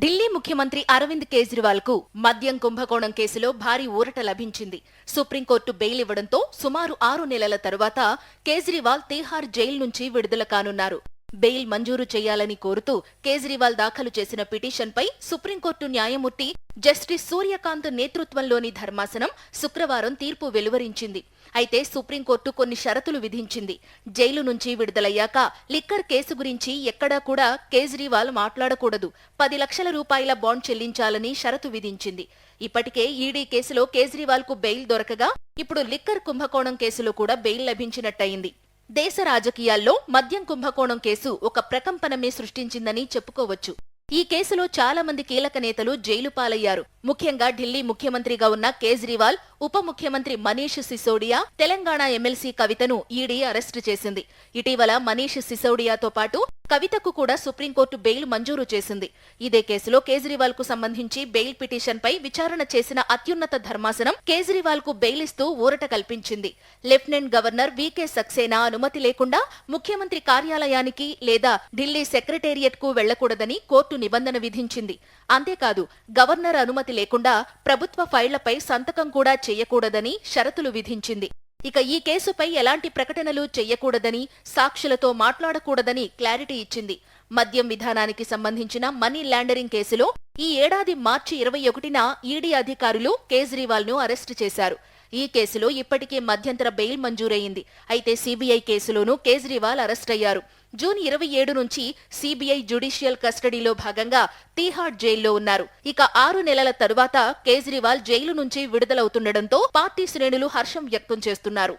ఢిల్లీ ముఖ్యమంత్రి అరవింద్ కేజ్రీవాల్కు మద్యం కుంభకోణం కేసులో భారీ ఊరట లభించింది. సుప్రీంకోర్టు బెయిల్ ఇవ్వడంతో సుమారు ఆరు నెలల తరువాత కేజ్రీవాల్ తీహార్ జైలు నుంచి విడుదల కానున్నారు. బెయిల్ మంజూరు చేయాలని కోరుతూ కేజ్రీవాల్ దాఖలు చేసిన పిటిషన్పై సుప్రీంకోర్టు న్యాయమూర్తి జస్టిస్ సూర్యకాంత్ నేతృత్వంలోని ధర్మాసనం శుక్రవారం తీర్పు వెలువరించింది. అయితే సుప్రీంకోర్టు కొన్ని షరతులు విధించింది. జైలు నుంచి విడుదలయ్యాక లిక్కర్ కేసు గురించి ఎక్కడా కూడా కేజ్రీవాల్ మాట్లాడకూడదు. పది లక్షల రూపాయల బాండ్ చెల్లించాలని షరతు విధించింది. ఇప్పటికే ఈడీ కేసులో కేజ్రీవాల్కు బెయిల్ దొరకగా ఇప్పుడు లిక్కర్ కుంభకోణం కేసులో కూడా బెయిల్ లభించినట్టయింది. దేశ రాజకీయాల్లో మద్యం కుంభకోణం కేసు ఒక ప్రకంపనమే సృష్టించిందని చెప్పుకోవచ్చు. ఈ కేసులో చాలా మంది కీలక నేతలు జైలు పాలయ్యారు. ముఖ్యంగా ఢిల్లీ ముఖ్యమంత్రిగా ఉన్న కేజ్రీవాల్ ఉప ముఖ్యమంత్రి మనీష్ సిసోడియా తెలంగాణ ఎమ్మెల్సీ కవితను ఈడీ అరెస్టు చేసింది. ఇటీవల మనీష్ సిసోడియాతో పాటు కవితకు కూడా సుప్రీంకోర్టు బెయిల్ మంజూరు చేసింది. ఇదే కేసులో కేజ్రీవాల్కు సంబంధించి బెయిల్ పిటిషన్ పై విచారణ చేసిన అత్యున్నత ధర్మాసనం కేజ్రీవాల్కు బెయిల్ ఇస్తూ ఊరట కల్పించింది. లెఫ్టినెంట్ గవర్నర్ వికే సక్సేనా అనుమతి లేకుండా ముఖ్యమంత్రి కార్యాలయానికి లేదా ఢిల్లీ సెక్రటేరియట్కు వెళ్ళకూడదని కోర్టు నిబంధన విధించింది. అంతేకాదు గవర్నర్ అనుమతి లేకుండా ప్రభుత్వ ఫైళ్ళపై సంతకం కూడా చేయకూడదని షరతులు విధించింది. ఇక ఈ కేసుపై ఎలాంటి ప్రకటనలు చెయ్యకూడదని సాక్షులతో మాట్లాడకూడదని క్లారిటీ ఇచ్చింది. మద్యం విధానానికి సంబంధించిన మనీ లాండరింగ్ కేసులో ఈ ఏడాది మార్చి ఇరవై ఒకటిన ఈడీ అధికారులు కేజ్రీవాల్ను అరెస్టు చేశారు. ఈ కేసులో ఇప్పటికే మధ్యంతర బెయిల్ మంజూరయింది అయితే సిబిఐ కేసులోనూ కేజ్రీవాల్ అరెస్టయ్యారు. జూన్ ఇరవై ఏడు నుంచి సిబిఐ జ్యుడిషియల్ కస్టడీలో భాగంగా తీహాడ్ జైల్లో ఉన్నారు. ఇక ఆరు నెలల తరువాత కేజ్రీవాల్ జైలు నుంచి విడుదలవుతుండటంతో పార్టీ శ్రేణులు హర్షం వ్యక్తం చేస్తున్నారు.